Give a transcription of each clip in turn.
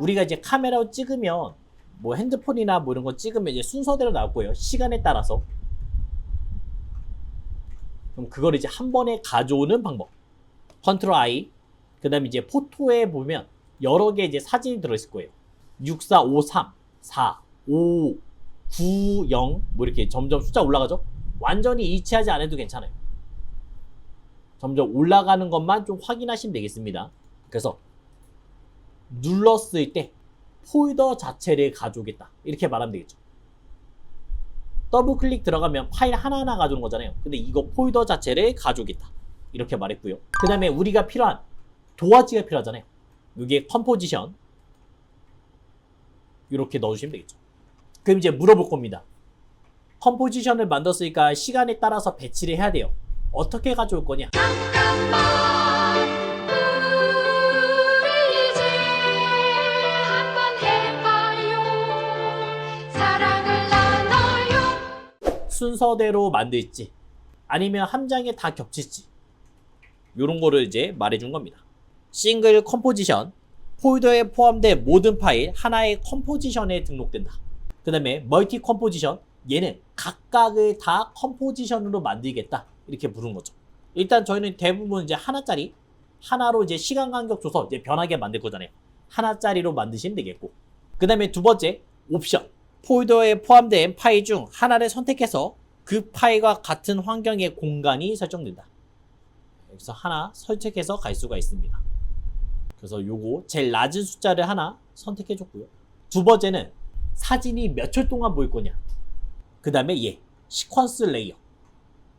우리가 이제 카메라로 찍으면 뭐 핸드폰이나 뭐 이런 거 찍으면 이제 순서대로 거예요. 시간에 따라서. 그럼 그걸 이제 한 번에 가져오는 방법. 컨트롤 I. 그 다음에 이제 포토에 보면 여러 개 이제 사진이 들어있을 거예요. 6, 4, 5, 3, 4, 5, 9, 0. 뭐 이렇게 점점 숫자 올라가죠? 완전히 일치하지 않아도 괜찮아요. 점점 올라가는 것만 좀 확인하시면 되겠습니다. 그래서 눌렀을 때 폴더 자체를 가져오겠다. 이렇게 말하면 되겠죠. 더블 클릭 들어가면 파일 하나하나 가져오는 거잖아요. 근데 이거 폴더 자체를 가져오겠다. 이렇게 말했고요. 그 다음에 우리가 필요한 도화지가 필요하잖아요. 이게 컴포지션. 이렇게 넣어주시면 되겠죠. 그럼 이제 물어볼 겁니다. 컴포지션을 만들었으니까 시간에 따라서 배치를 해야 돼요. 어떻게 가져올 거냐? 잠깐만 순서대로 만들지 아니면 한 장에 다 겹칠지 이런 거를 이제 말해준 겁니다. 싱글 컴포지션 폴더에 포함된 모든 파일 하나의 컴포지션에 등록된다. 그 다음에 멀티 컴포지션 얘는 각각을 다 컴포지션으로 만들겠다 이렇게 부른 거죠. 일단 저희는 대부분 이제 하나짜리 하나로 이제 시간 간격 줘서 이제 변하게 만들 거잖아요. 하나짜리로 만드시면 되겠고 그 다음에 두 번째 옵션 폴더에 포함된 파일 중 하나를 선택해서 그 파일과 같은 환경의 공간이 설정된다. 여기서 하나 선택해서 갈 수가 있습니다. 그래서 요거 제일 낮은 숫자를 하나 선택해 줬고요. 두 번째는 사진이 몇 초 동안 보일 거냐. 그 다음에 얘 시퀀스 레이어.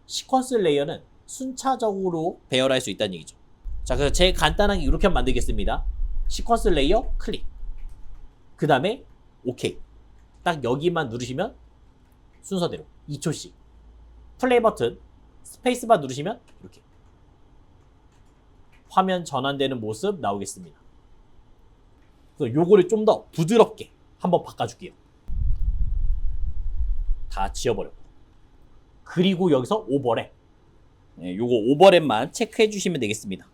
시퀀스 레이어는 순차적으로 배열할 수 있다는 얘기죠. 자, 그래서 제일 간단하게 이렇게 만들겠습니다. 시퀀스 레이어 클릭. 그 다음에 오케이. 딱 여기만 누르시면 순서대로 2초씩 플레이 버튼 스페이스바 누르시면 이렇게 화면 전환되는 모습 나오겠습니다. 그래서 요거를 좀 더 부드럽게 한번 바꿔줄게요. 다 지워버렸고 그리고 여기서 오버랩 네, 요거 오버랩만 체크해 주시면 되겠습니다.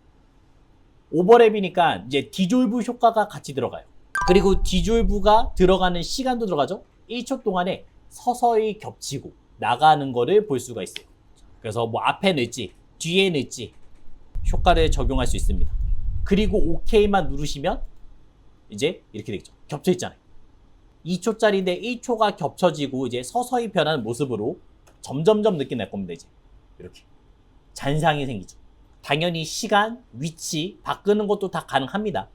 오버랩이니까 이제 디졸브 효과가 같이 들어가요. 그리고 디졸브가 들어가는 시간도 들어가죠. 1초 동안에 서서히 겹치고 나가는 거를 볼 수가 있어요. 그래서 뭐 앞에 넣을지 뒤에 넣을지 효과를 적용할 수 있습니다. 그리고 OK만 누르시면 이제 이렇게 되겠죠. 겹쳐 있잖아요. 2초짜리인데 1초가 겹쳐지고 이제 서서히 변하는 모습으로 점점점 느낌 날 겁니다. 이제 이렇게 잔상이 생기죠. 당연히 시간, 위치 바꾸는 것도 다 가능합니다.